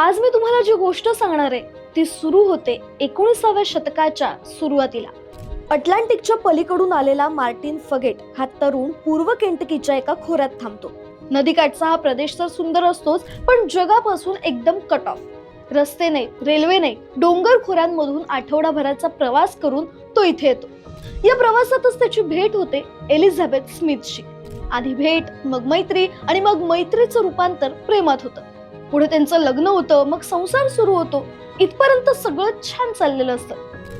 आज मी तुम्हाला जी गोष्ट सांगणार आहे ती सुरू होते एकोणीसाव्या शतकाच्या सुरुवातीला. अटलांटिकच्या पलीकडून आलेला मार्टिन फगेट हा तरुण पूर्व केंटकीच्या एका खोऱ्यात थांबतो. नदीकाठचा हा प्रदेश तर सुंदर असतोच पण जगापासून एकदम कट ऑफ रस्ते नाही रेल्वे नाही डोंगर खोऱ्यांमधून आठवडाभराचा प्रवास करून तो इथे येतो. या प्रवासातच त्याची भेट होते एलिझाबेथ स्मिथशी. आधी भेट मग मैत्री आणि मग मैत्रीचं रूपांतर प्रेमात होतं. पुढे त्यांचं लग्न होतं मग संसार सुरू होतो. इथपर्यंत सगळं छान चाललेलं असतं.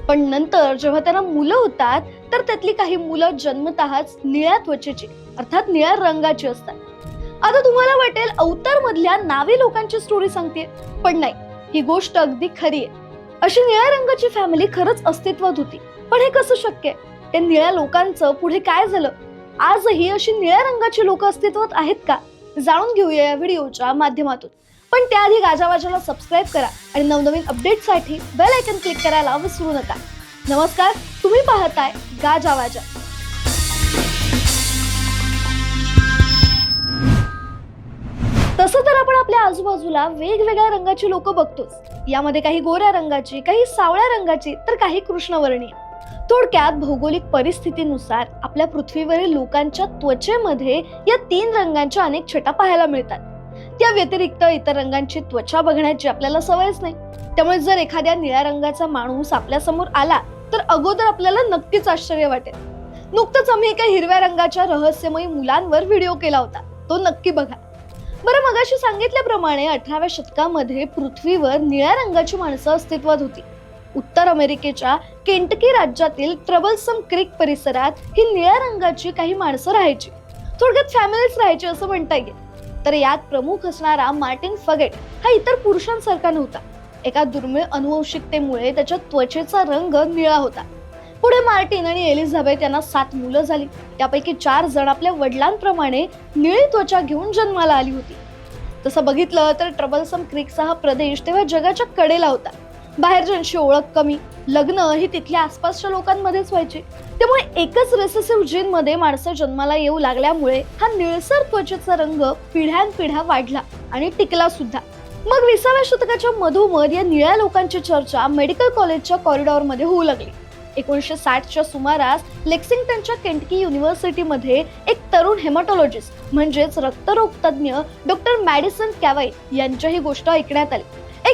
पण नंतर जेव्हा त्यांना मुलं होतात तर त्यातली काही मुलं जन्मतःच निळ्या त्वचेची अर्थात निळ्या रंगाची असतात. आता तुम्हाला वाटेल अवतार मधल्या नावी लोकांची स्टोरी सांगते पण नाही. ही गोष्ट अगदी खरी आहे. अशी निळ्या रंगाची फॅमिली खरंच अस्तित्वात होती. पण हे कसं शक्य आहे? त्या निळ्या लोकांचं पुढे काय झालं? आजही अशी निळ्या रंगाची लोक अस्तित्वात आहेत का? जाणून घेऊया या व्हिडिओच्या माध्यमातून. पण त्याआधी गाजावाजाला सबस्क्राईब करा आणि नवनवीन अपडेटसाठी बेल आयकन क्लिक करायला विसरू नका. नमस्कार तुम्ही पाहताय गाजावाजा तसं तर आपण आपल्या आजूबाजूला वेगवेगळ्या रंगाची लोक बघतोच. यामध्ये काही गोऱ्या रंगाची काही सावळ्या रंगाची तर काही कृष्णवर्णीय. थोडक्यात भौगोलिक परिस्थितीनुसार आपल्या पृथ्वीवरील लोकांच्या त्वचेमध्ये या तीन रंगांच्या अनेक छटा पाहायला मिळतात. त्या व्यतिरिक्त इतर रंगांची त्वचा बघण्याची आपल्याला सवयच नाही. त्यामुळे जर एखाद्या निळ्या रंगाचा माणूस आपल्यासमोर आला तर अगोदर आपल्याला नक्कीच आश्चर्य वाटेल. नुकतंच आम्ही एका हिरव्या रंगाच्या रहस्यमयी मुलांवर व्हिडिओ केला होता. तो नक्की बघा. बरं मगाशी सांगितल्याप्रमाणे अठराव्या शतकामध्ये पृथ्वीवर निळ्या रंगाची माणसं अस्तित्वात होती. उत्तर अमेरिकेच्या केंटकी राज्यातील ट्रबलसम क्रिक परिसरात ही निळ्या रंगाची काही माणसं राहायची. थोडक्यात फॅमिलीच राहायची असं म्हणता येईल. तर यात प्रमुख असणारा मार्टिन फगेट हा इतर पुरुषांसारखा नव्हता. एका दुर्मिळ अनुवंशिकतेमुळे त्याच्या त्वचेचा रंग निळा होता. पुढे मार्टिन आणि एलिझाबेथ यांना सात मुलं झाली. त्यापैकी चार जण आपल्या वडिलांप्रमाणे निळी त्वचा घेऊन जन्माला आली होती. तसं बघितलं तर ट्रबलसम क्रिकचा हा प्रदेश तेव्हा जगाच्या कडेला होता. बाहेरच्यांशी ओळख कमी लग्न ही तिथल्या आसपासच्या लोकांमध्येच व्हायची. त्यामुळे एकच रेसेसिव्ह जीन मध्ये माणसं जन्माला येऊ लागल्यामुळे हा निळसर त्वचेचा रंग पिढ्यानपिढ्या वाढला आणि टिकला सुद्धा. मग विसाव्या शतकाच्या मधोमध या निळ्या लोकांची चर्चा मेडिकल कॉलेजच्या कॉरिडॉरमध्ये होऊ लागली. एकोणीसशे साठच्या सुमारास लेक्सिंग्टनच्या केंटकी युनिव्हर्सिटीमध्ये एक तरुण हेमाटॉलॉजिस्ट म्हणजेच रक्तरोग तज्ज्ञ डॉक्टर मॅडिसन कॅवाई यांच्या ही गोष्ट ऐकण्यात आली.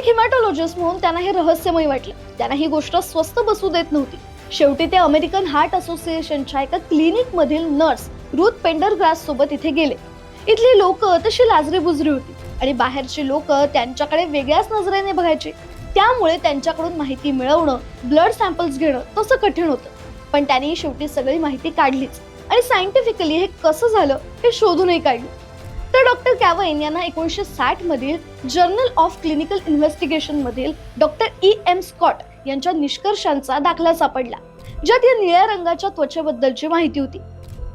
एक हिमॅटॉलॉजिस्ट म्हणून त्यांना हे रहस्यमय वाटलं. त्यांना ही गोष्ट स्वस्त बसू देत नव्हती. शेवटी ते अमेरिकन हार्ट असोसिएशनच्या एका क्लिनिक मधील नर्स रुथ पेंडरग्रास सोबत इथे गेले. इथली लोक तशी लाजरी बुजरी होती आणि बाहेरची लोक त्यांच्याकडे वेगळ्याच नजरेने बघायची. त्यामुळे त्यांच्याकडून माहिती मिळवणं ब्लड सॅम्पल्स घेणं तसं कठीण होतं. पण त्यांनी शेवटी सगळी माहिती काढलीच आणि सायंटिफिकली हे कसं झालं हे शोधूनही काढलं. तर डॉक्टर कॅवाइन यांना एकोणीसशे साठ मधील जर्नल ऑफ क्लिनिकल इन्व्हेस्टिगेशन मधील डॉक्टर ई एम स्कॉट यांच्या निष्कर्षांचा दाखला सापडला ज्यात या निळ्या रंगाच्या त्वचेबद्दलची माहिती होती.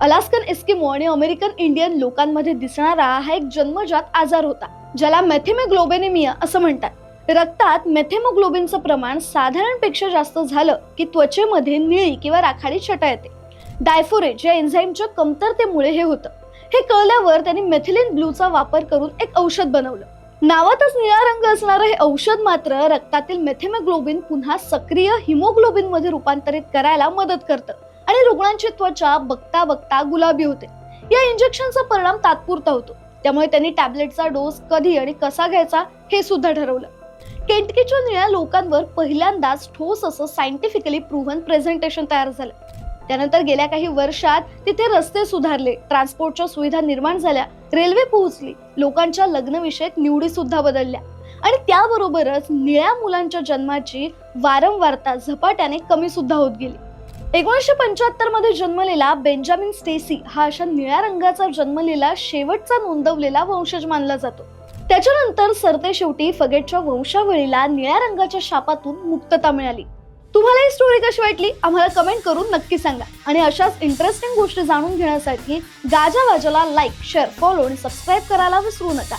अलास्कन एस्किमो आणि अमेरिकन इंडियन लोकांमध्ये दिसणारा हा एक जन्मजात आजार होता ज्याला मेथेमोग्लोबेनेमिया असं म्हणतात. रक्तात मेथेमोग्लोबिनचं प्रमाण साधारणपेक्षा जास्त झालं की त्वचेमध्ये निळी किंवा राखाडी छटा येते. डायफोरेज या एन्झाईमच्या कमतरतेमुळे हे होतं. हे कळल्यावर त्यांनी मेथिलिन ब्लूचा वापर करून एक औषध बनवलं. नावातच निळा रंग असणारं हे औषध मात्र रक्तातील मेथेमोग्लोबिन पुन्हा सक्रिय हिमोग्लोबिनमध्ये रूपांतरित करायला मदत करतं आणि रुग्णांची त्वचा बघता बघता गुलाबी होते. या इंजेक्शनचा परिणाम तात्पुरता होतो. त्यामुळे त्यांनी टॅबलेटचा डोस कधी आणि कसा घ्यायचा हे सुद्धा ठरवलं. केंटकीच्या निळ्या लोकांवर पहिल्यांदाच ठोस असं सायंटिफिकली प्रूव्हन प्रेझेंटेशन तयार झालं. त्यानंतर गेल्या काही वर्षात तिथे रस्ते सुधारले ट्रान्सपोर्टच्या सुविधा निर्माण झाल्या रेल्वे पोहोचली लोकांच्या लग्नविषयक निवडी सुद्धा बदलल्या. आणि त्याबरोबरच निळ्या मुलांच्या जन्माची वारंवारता झपाट्याने कमी सुद्धा होत गेली. एकोणीसशे पंच्याहत्तरमध्ये जन्मलेला बेंजामिन स्टेसी हा अशा निळ्या रंगाचा जन्मलेला शेवटचा नोंदवलेला वंशज मानला जातो. त्याच्यानंतर सरते शेवटी फगेटच्या वंशावळीला निळ्या रंगाच्या शापातून मुक्तता मिळाली. तुम्हाला ही स्टोरी कशी वाटली? आम्हाला कमेंट करून नक्की सांगा. आणि अशाच इंटरेस्टिंग गोष्टी जाणून घेण्यासाठी गाजा वाजाला लाईक शेअर फॉलो आणि सबस्क्राईब करायला विसरू नका.